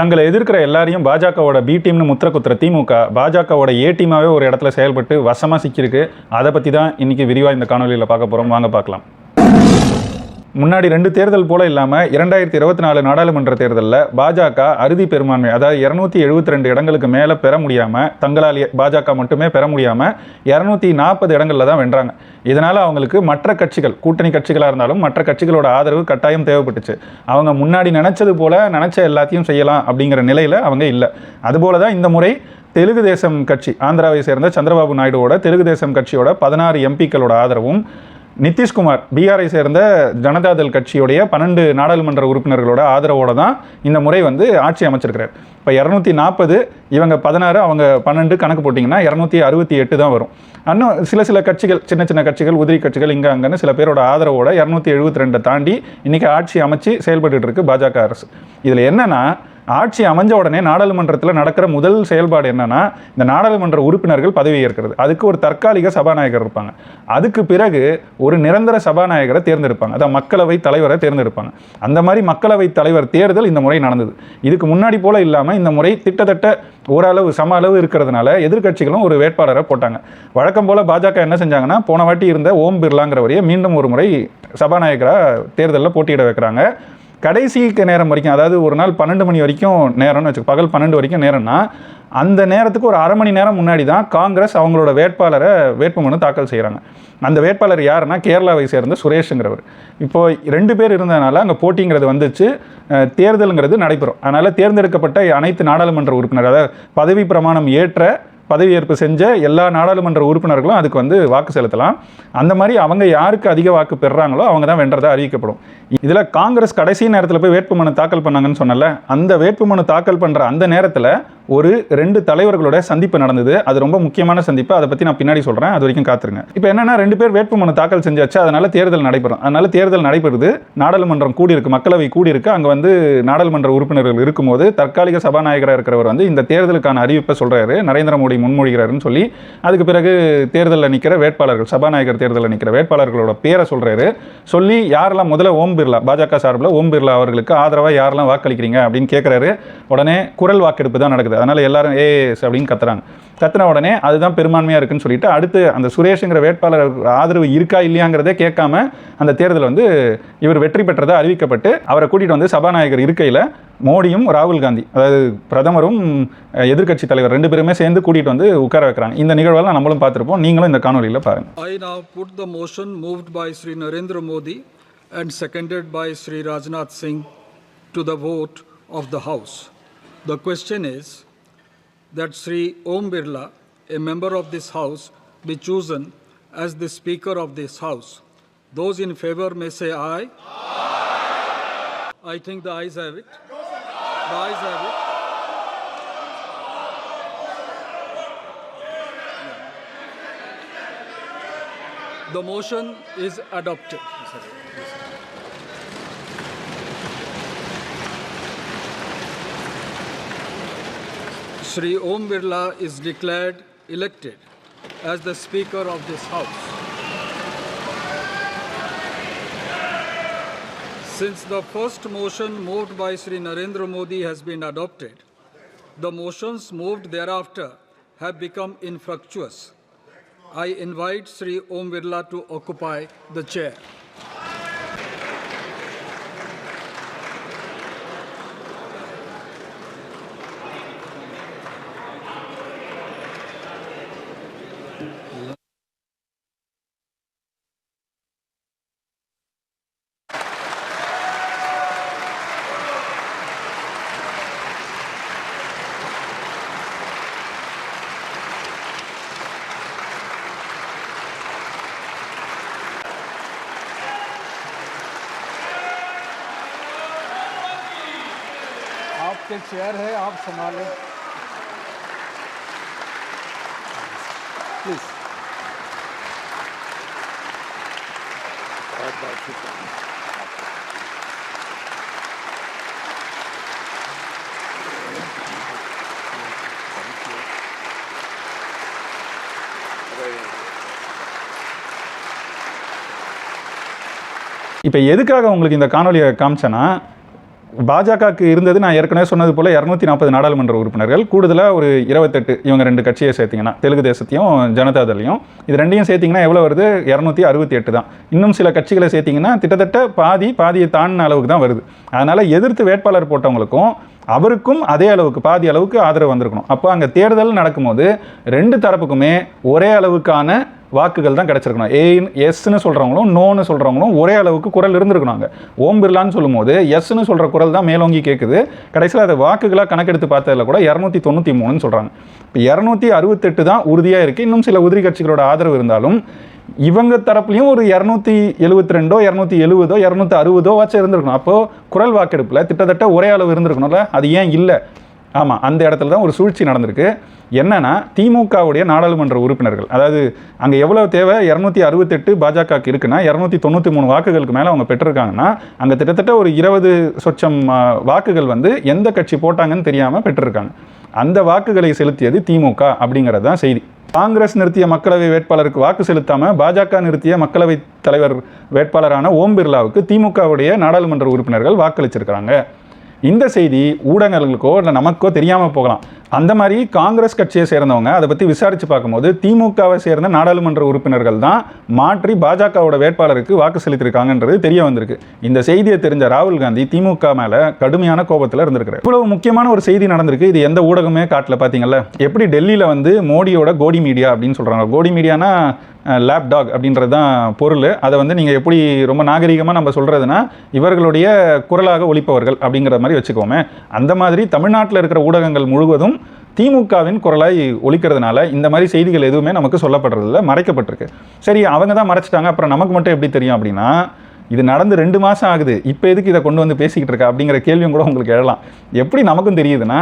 தங்களை எதிர்க்கிற எல்லாரையும் பாஜகவோட பி டீம்னு முத்திர குத்துற திமுக பாஜகவோட ஏ டீமாகவே ஒரு இடத்துல செயல்பட்டு வசமாக சிக்கியிருக்கு. அதை பற்றி தான் இன்றைக்கி விரிவாக இந்த காணொலியில் பார்க்க போகிறோம் வாங்க பார்க்கலாம். முன்னாடி ரெண்டு தேர்தல் போல இல்லாமல் இரண்டாயிரத்தி இருபத்தி நாலு நாடாளுமன்ற தேர்தலில் பாஜக அறுதி பெரும்பான்மை அதாவது இரநூத்தி எழுபத்தி ரெண்டு இடங்களுக்கு மேலே பெற முடியாமல் தங்களால் பாஜக மட்டுமே பெற முடியாமல் இரநூத்தி நாற்பது இடங்களில் தான் வென்றாங்க. இதனால் அவங்களுக்கு மற்ற கட்சிகள் கூட்டணி கட்சிகளாக இருந்தாலும் மற்ற கட்சிகளோட ஆதரவு கட்டாயம் தேவைப்பட்டுச்சு. அவங்க முன்னாடி நினச்சது போல் நினச்ச எல்லாத்தையும் செய்யலாம் அப்படிங்கிற நிலையில் அவங்க இல்லை. அதுபோல தான் இந்த முறை தெலுங்கு தேசம் கட்சி ஆந்திராவை சேர்ந்த சந்திரபாபு நாயுடுவோட தெலுங்கு தேசம் கட்சியோட பதினாறு எம்பிக்களோட ஆதரவும் நிதிஷ்குமார் பீகாரை சேர்ந்த ஜனதாதள் கட்சியுடைய பன்னெண்டு நாடாளுமன்ற உறுப்பினர்களோட ஆதரவோடு தான் இந்த முறை வந்து ஆட்சி அமைச்சிருக்கிறார். இப்போ இரநூத்தி நாற்பது இவங்க பதினாறு அவங்க பன்னெண்டு கணக்கு போட்டிங்கன்னா இரநூத்தி அறுபத்தி எட்டு தான் வரும். இன்னும் சில சில கட்சிகள் சின்ன சின்ன கட்சிகள் உதிரி கட்சிகள் இங்கே அங்கன்னு சில பேரோட ஆதரவோட இரநூத்தி எழுபத்தி ரெண்டை தாண்டி இன்றைக்கி ஆட்சி அமைச்சு செயல்பட்டு இருக்கு பாஜக அரசு. இதில் என்னென்னா ஆட்சி அமைஞ்ச உடனே நாடாளுமன்றத்தில் நடக்கிற முதல் செயல்பாடு என்னென்னா இந்த நாடாளுமன்ற உறுப்பினர்கள் பதவி ஏற்கிறது. அதுக்கு ஒரு தற்காலிக சபாநாயகர் இருப்பாங்க. அதுக்கு பிறகு ஒரு நிரந்தர சபாநாயகரை தேர்ந்தெடுப்பாங்க. அதான் மக்களவை தலைவரை தேர்ந்தெடுப்பாங்க. அந்த மாதிரி மக்களவை தலைவர் தேர்தல் இந்த முறை நடந்தது. இதுக்கு முன்னாடி போல் இல்லாமல் இந்த முறை திட்டத்தட்ட ஓரளவு சம அளவு இருக்கிறதுனால எதிர்க்கட்சிகளும் ஒரு வேட்பாளரை போட்டாங்க. வழக்கம் போல பாஜக என்ன செஞ்சாங்கன்னா போன வாட்டி இருந்த ஓம் பிர்லாங்கிறவரையே மீண்டும் ஒரு முறை சபாநாயகராக தேர்தலில் போட்டியிட வைக்கிறாங்க. கடைசி நேரம் வரைக்கும் அதாவது ஒரு நாள் பன்னெண்டு மணி வரைக்கும் நேரம்னு வச்சுக்கோ பகல் பன்னெண்டு வரைக்கும் நேரம்னா அந்த நேரத்துக்கு ஒரு அரை மணி நேரம் முன்னாடி தான் காங்கிரஸ் அவங்களோட வேட்பாளரை வேட்புமனு தாக்கல் செய்கிறாங்க அந்த வேட்பாளர் யாருன்னா கேரளாவை சேர்ந்த சுரேஷுங்கிறவர். இப்போ ரெண்டு பேர் இருந்ததுனால அங்கே போட்டிங்கிறது வந்துச்சு. தேர்தலுங்கிறது நடைபெறும். அதனால் தேர்ந்தெடுக்கப்பட்ட அனைத்து நாடாளுமன்ற உறுப்பினர் அதாவது பதவி பிரமாணம் ஏற்ற பதவியேற்பு செஞ்ச எல்லா நாடாளுமன்ற உறுப்பினர்களும் அதுக்கு வந்து வாக்கு செலுத்தலாம். அந்த மாதிரி அவங்க யாருக்கு அதிக வாக்கு பெறுறாங்களோ அவங்க தான் வென்றதாக அறிவிக்கப்படும். இதில் காங்கிரஸ் கடைசி நேரத்தில் போய் வேட்புமனு தாக்கல் பண்ணாங்கன்னு சொன்னல அந்த வேட்புமனு தாக்கல் பண்ணுற அந்த நேரத்தில் ஒரு ரெண்டு தலைவர்களோட சந்திப்பு நடந்தது. அது ரொம்ப முக்கியமான சந்திப்பு. அதை பற்றி நான் பின்னாடி சொல்கிறேன் அது வரைக்கும் காத்துருங்க. இப்போ என்னன்னா ரெண்டு பேர் வேட்புமனு தாக்கல் செஞ்சாச்சு. அதனால தேர்தல் நடைபெறும். அதனால தேர்தல் நடைபெறுது. நாடாளுமன்றம் கூடியிருக்கு. மக்களவை கூடியிருக்கு. அங்கே வந்து நாடாளுமன்ற உறுப்பினர்கள் இருக்கும்போது தற்காலிக சபாநாயகராக இருக்கிறவர் வந்து இந்த தேர்தலுக்கான அறிவிப்பை சொல்கிறாரு நரேந்திர மோடி முன்மொழிகிறாருன்னு சொல்லி அதுக்கு பிறகு தேர்தலில் நிற்கிற வேட்பாளர்கள் சபாநாயகர் தேர்தலில் நிற்கிற வேட்பாளர்களோட பேரை சொல்கிறாரு சொல்லி யாரெல்லாம் முதல்ல ஓம் பிர்லா பாஜக சார்பில் ஓம் பிர்லா அவர்களுக்கு ஆதரவாக யாரெல்லாம் வாக்களிக்கிறீங்க? அப்படின்னு கேட்குறாரு உடனே குரல் வாக்கெடுப்பு தான் நடக்குது. அதனால் எல்லாரும் ஏஎஸ் அப்படின்னு கத்துறாங்க. கத்துன உடனே அதுதான் பெரும்பான்மையாக இருக்குன்னு சொல்லிட்டு அடுத்து அந்த சுரேஷுங்கிற வேட்பாளர் ஆதரவு இருக்கா இல்லையாங்கிறதே கேட்காம அந்த தேர்தல் வந்து இவர் வெற்றி பெற்றதாக அறிவிக்கப்பட்டு அவரை கூட்டிகிட்டு வந்து சபாநாயகர் இருக்கையில் மோடியும் ராகுல் காந்தி அதாவது பிரதமரும் அஹ், எதிர்க்கட்சி தலைவர் ரெண்டு பேருமே சேர்ந்து கூட்டிகிட்டு வந்து உட்கார வைக்கிறாங்க. இந்த நிகழ்வெல்லாம் நம்மளும் பார்த்துருப்போம். நீங்களும் இந்த காணொலியில் பாருங்கள் I now put the motion moved by Shri Narendra Modi and seconded by Sri Rajnath Singh to the vote of the House. The question is that Sri Om Birla, a member of this House, be chosen as the Speaker of this House. Those in favor may say aye. I think the ayes have it. The ayes have it. The motion is adopted. Sri Om Birla is declared elected as the Speaker of this House. Since the first motion moved by Sri Narendra Modi has been adopted, the motions moved thereafter have become infructuous. I invite Sri Om Birla to occupy the chair. आपके chair है आप संभालें। இப்போ எதுக்காக உங்களுக்கு இந்த காணொலியை காமிச்சேன்னா பாஜகவுக்கு இருந்தது நான் ஏற்கனவே சொன்னது போல் இரநூத்தி நாற்பது நாடாளுமன்ற உறுப்பினர்கள் கூடுதலாக ஒரு இருபத்தெட்டு இவங்க ரெண்டு கட்சியை சேர்த்திங்கன்னா தெலுங்கு தேசத்தையும் ஜனதாதளையும் இது ரெண்டையும் சேர்த்திங்கன்னா எவ்வளோ வருது? இரநூத்தி அறுபத்தி எட்டு தான். இன்னும் சில கட்சிகளை சேர்த்திங்கன்னா கிட்டத்தட்ட பாதி பாதியை தாண்டின அளவுக்கு தான் வருது. அதனால் எதிர்த்து வேட்பாளர் போட்டவங்களுக்கும் அவருக்கும் அதே அளவுக்கு பாதி அளவுக்கு ஆதரவு வந்திருக்கணும். அப்போ அங்கே தேர்தல் நடக்கும்போது ரெண்டு தரப்புக்குமே ஒரே அளவுக்கான வாக்குகள் தான் கிடச்சிருக்கணும். ஏன்னு எஸ்ன்னு சொல்கிறவங்களும் நோன்னு சொல்கிறவங்களும் ஒரே அளவுக்கு குரல் இருந்திருக்கணும் அங்கே ஓம் பிர்லான்னு சொல்லும்போது எஸ்ன்னு சொல்கிற குரல் தான் மேலோங்கி கேட்குது கடைசியில் அதை வாக்குகளாக கணக்கெடுத்து பார்த்ததில் கூட இரநூத்தி தொண்ணூற்றி மூணுன்னு சொல்கிறாங்க இப்போ இரநூத்தி அறுபத்தெட்டு தான் உறுதியாக இருக்குது இன்னும் சில உதிரி கட்சிகளோட ஆதரவு இருந்தாலும் இவங்க தரப்புலையும் ஒரு இரநூத்தி எழுபத்தி ரெண்டோ இரநூத்தி எழுபதோ இரநூத்தி அறுபதோ வச்சு இருந்திருக்கணும். அப்போது குரல் வாக்கெடுப்பில் கிட்டத்தட்ட ஒரே அளவு இருந்திருக்கணும்ல. அது ஏன் இல்லை? ஆமாம் அந்த இடத்துல தான் ஒரு சூழ்ச்சி நடந்திருக்கு. என்னன்னா திமுகவுடைய நாடாளுமன்ற உறுப்பினர்கள் அதாவது அங்கே எவ்வளோ தேவை? இரநூத்தி அறுபத்தெட்டு பாஜகவுக்கு இருக்குன்னா இரநூத்தி தொண்ணூற்றி மூணு வாக்குகளுக்கு மேலே அவங்க பெற்றிருக்காங்கன்னா அங்கே கிட்டத்தட்ட ஒரு இருபது சொச்சம் வாக்குகள் வந்து எந்த கட்சி போட்டாங்கன்னு தெரியாமல் பெற்றிருக்காங்க. அந்த வாக்குகளை செலுத்தியது திமுக அப்படிங்கிறது தான் செய்தி. காங்கிரஸ் நிறுத்திய மக்களவை வேட்பாளருக்கு வாக்கு செலுத்தாமல் பாஜக நிறுத்திய மக்களவை தலைவர் வேட்பாளரான ஓம் பிர்லாவுக்கு திமுகவுடைய நாடாளுமன்ற உறுப்பினர்கள் வாக்களிச்சிருக்கிறாங்க. இந்த செய்தி ஊடகங்களுக்கோ இல்லை நமக்கோ தெரியாமல் போகலாம். அந்த மாதிரி காங்கிரஸ் கட்சியை சேர்ந்தவங்க அதை பற்றி விசாரித்து பார்க்கும்போது திமுகவை சேர்ந்த நாடாளுமன்ற உறுப்பினர்கள் தான் மாற்றி பாஜகவோட வேட்பாளருக்கு வாக்கு செலுத்தியிருக்காங்கன்றது தெரிய வந்திருக்கு. இந்த செய்தியை தெரிஞ்ச ராகுல் காந்தி திமுக மேலே கடுமையான கோபத்தில் இருந்திருக்கிறார். இவ்வளவு முக்கியமான ஒரு செய்தி நடந்திருக்கு. இது எந்த ஊடகமே காட்டில் பார்த்தீங்கல்ல எப்படி டெல்லியில் வந்து மோடியோட கோடி மீடியா அப்படின்னு சொல்கிறாங்க கோடி மீடியானா லேப்டாக் அப்படின்றது தான் பொருள். அதை வந்து நீங்கள் எப்படி ரொம்ப நாகரிகமாக நம்ம சொல்கிறதுனா இவர்களுடைய குரலாக ஒழிப்பவர்கள் அப்படிங்கிற மாதிரி வச்சுக்கோமே. அந்த மாதிரி தமிழ்நாட்டில் இருக்கிற ஊடகங்கள் முழுவதும் திமுகவின் குரலாய் ஒழிக்கிறதுனால இந்த மாதிரி செய்திகள் எதுவுமே நமக்கு சொல்லப்படுறதில்ல மறைக்கப்பட்டிருக்கு. சரி அவங்க தான் மறைச்சிட்டாங்க. அப்புறம் நமக்கு மட்டும் எப்படி தெரியும் அப்படின்னா இது நடந்து ரெண்டு மாதம் ஆகுது. இப்போ எதுக்கு இதை கொண்டு வந்து பேசிக்கிட்டு இருக்கா அப்படிங்கிற கேள்வியும் கூட உங்களுக்கு எழலாம். எப்படி நமக்கும் தெரியுதுன்னா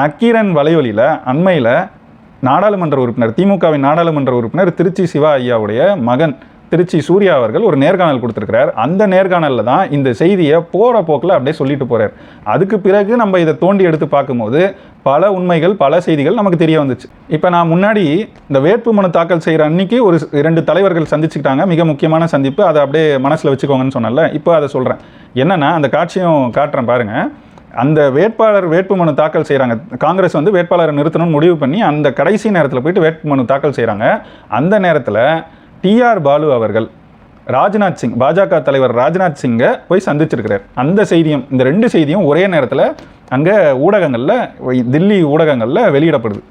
நக்கீரன் வலையொலியில் அண்மையில் நாடாளுமன்ற உறுப்பினர் திமுகவின் நாடாளுமன்ற உறுப்பினர் திருச்சி சிவா ஐயாவுடைய மகன் திருச்சி சூர்யா அவர்கள் ஒரு நேர்காணல் கொடுத்துருக்கிறார். அந்த நேர்காணலில் தான் இந்த செய்தியை போகிற போக்கில் அப்படியே சொல்லிட்டு போகிறார் அதுக்கு பிறகு நம்ம இதை தோண்டி எடுத்து பார்க்கும்போது பல உண்மைகள் பல செய்திகள் நமக்கு தெரிய வந்துச்சு. இப்போ நான் முன்னாடி இந்த வேட்பு மனு தாக்கல் செய்கிற அன்னைக்கு ஒரு ரெண்டு இரண்டு தலைவர்கள் சந்திச்சுக்கிட்டாங்க. மிக முக்கியமான சந்திப்பு. அதை அப்படியே மனசில் வச்சுக்கோங்கன்னு சொன்னேன்ல. இப்போ அதை சொல்கிறேன் என்னென்னா அந்த காட்சியும் காட்டுறேன் பாருங்கள் அந்த வேட்பாளர் வேட்புமனு தாக்கல் செய்கிறாங்க காங்கிரஸ் வந்து வேட்பாளரை நிறுத்தணும்னு முடிவு பண்ணி அந்த கடைசி நேரத்தில் போயிட்டு வேட்புமனு தாக்கல் செய்கிறாங்க அந்த நேரத்தில் டிஆர் பாலு அவர்கள் ராஜ்நாத் சிங் பாஜக தலைவர் ராஜ்நாத் சிங்கை போய் சந்திச்சிருக்கிறார். அந்த செய்தியும் இந்த ரெண்டு செய்தியும் ஒரே நேரத்தில் அங்கே ஊடகங்களில் தில்லி ஊடகங்களில் வெளியிடப்படுது.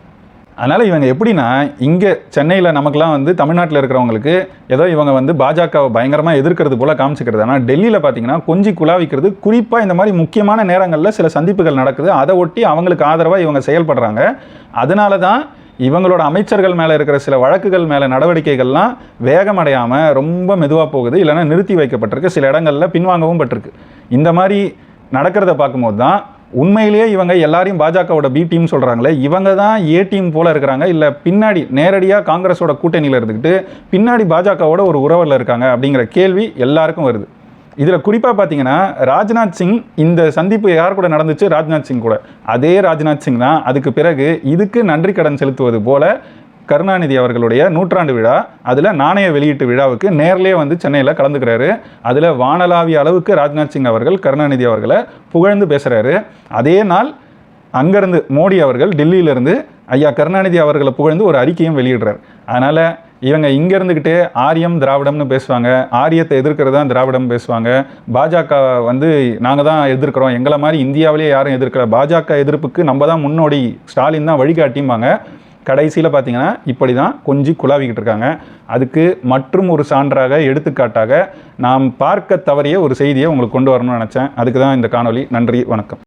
அதனால் இவங்க எப்படின்னா இங்கே சென்னையில் நமக்குலாம் வந்து தமிழ்நாட்டில் இருக்கிறவங்களுக்கு ஏதோ இவங்க வந்து பாஜகவை பயங்கரமாக எதிர்க்கிறது போல் காமிச்சிக்கிறது. ஆனால் டெல்லியில் பார்த்தீங்கன்னா கொஞ்சி குழாவிக்கிறது குறிப்பாக இந்த மாதிரி முக்கியமான நேரங்களில் சில சந்திப்புகள் நடக்குது. அதை ஒட்டி அவங்களுக்கு ஆதரவாக இவங்க செயல்படுறாங்க. அதனால தான் இவங்களோட அமைச்சர்கள் மேலே இருக்கிற சில வழக்குகள் மேலே நடவடிக்கைகள்லாம் வேகமடையாமல் ரொம்ப மெதுவாக போகுது. இல்லைன்னா நிறுத்தி வைக்கப்பட்டிருக்கு. சில இடங்களில் பின்வாங்கவும் பட்டிருக்கு. இந்த மாதிரி நடக்கிறத பார்க்கும்போது தான் உண்மையிலேயே இவங்க எல்லாரையும் பாஜகவோட பி டீம் சொல்கிறாங்களே இவங்க தான் ஏ டீம் போல் இருக்கிறாங்க. இல்லை பின்னாடி நேரடியாக காங்கிரஸோட கூட்டணியில் இருந்துக்கிட்டு பின்னாடி பாஜகவோட ஒரு உறவில் இருக்காங்க அப்படிங்கிற கேள்வி எல்லாருக்கும் வருது. இதில் குறிப்பாக பார்த்தீங்கன்னா ராஜ்நாத் சிங் இந்த சந்திப்பு யார் கூட நடந்துச்சு? ராஜ்நாத் சிங் கூட. அதே ராஜ்நாத் சிங் தான் அதுக்கு பிறகு இதுக்கு நன்றி கடன் செலுத்துவது போல கருணாநிதி அவர்களுடைய நூற்றாண்டு விழா அதில் நாணய வெளியீட்டு விழாவுக்கு நேர்லேயே வந்து சென்னையில் கலந்துக்கிறாரு. அதில் வானலாவிய அளவுக்கு ராஜ்நாத் சிங் அவர்கள் கருணாநிதி அவர்களை புகழ்ந்து பேசுகிறாரு அதே நாள் அங்கேருந்து மோடி அவர்கள் டெல்லியிலேருந்து ஐயா கருணாநிதி அவர்களை புகழ்ந்து ஒரு அறிக்கையும் வெளியிடுறார். அதனால் இவங்க இங்கே இருந்துக்கிட்டே ஆரியம் திராவிடம்னு பேசுவாங்க. ஆரியத்தை எதிர்க்கிறது தான் திராவிடம் பேசுவாங்க. பாஜக வந்து நாங்கள் தான் எதிர்க்கிறோம். எங்களை மாதிரி இந்தியாவிலேயே யாரும் எதிர்க்கல. பாஜக எதிர்ப்புக்கு நம்ம தான் முன்னோடி. ஸ்டாலின் தான் வழிகாட்டிம்பாங்க. கடைசியில் பார்த்தீங்கன்னா இப்படி தான் கொஞ்சி குழாவிக்கிட்டு இருக்காங்க. அதுக்கு மற்றும் ஒரு சான்றாக எடுத்துக்காட்டாக நாம் பார்க்க தவறிய ஒரு செய்தியை உங்களுக்கு கொண்டு வரணும்னு நினச்சேன். அதுக்கு தான் இந்த காணொலி நன்றி வணக்கம்.